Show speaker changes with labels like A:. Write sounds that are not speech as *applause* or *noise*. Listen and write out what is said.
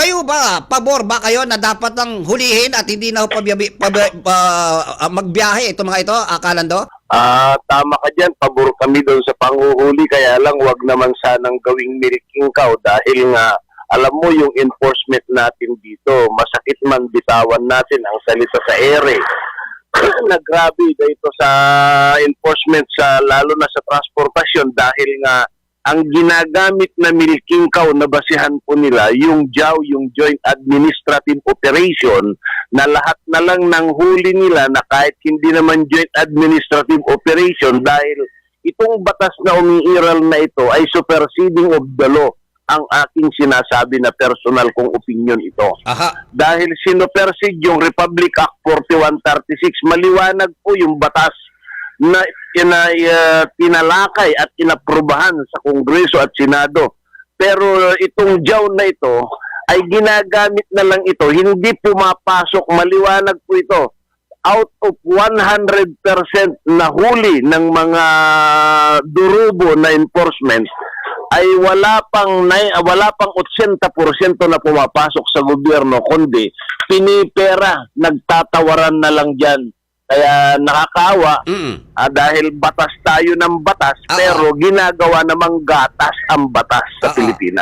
A: kayo ba, pabor ba kayo na dapat lang hulihin at hindi na pabiyabi, pabi- pa- ah, magbiyahe ito mga ito, akalando?
B: Ah, tama ka dyan. Pabor kami doon sa panguhuli. Kaya lang, wag naman sanang gawing milking cow dahil nga, alam mo yung enforcement natin dito, masakit man bitawan natin ang salita sa ere. *clears throat* na grabe dito sa enforcement sa lalo na sa transportasyon dahil nga ang ginagamit na milking cow na basihan po nila yung JAW, yung Joint Administrative Operation na lahat na lang ng huli nila na kahit hindi naman Joint Administrative Operation dahil itong batas na umiiral na ito ay superseding of the law ang aking sinasabi na personal kong opinion ito
A: Aha.
B: dahil sinupersid yung Republic Act 4136, maliwanag po yung batas na ina, uh, tinalakay at inaprubahan sa Kongreso at Senado. Pero itong jaw na ito ay ginagamit na lang ito, hindi pumapasok, maliwanag po ito. Out of 100% na huli ng mga durubo na enforcement, ay wala pang wala pang 80% na pumapasok sa gobyerno kundi pinipera nagtatawaran na lang diyan kaya nakakaawa
A: Mm.
B: ah, dahil batas tayo ng batas
A: Ah,
B: pero ginagawa namang gatas ang batas
A: Ah, ah.
B: sa Pilipinas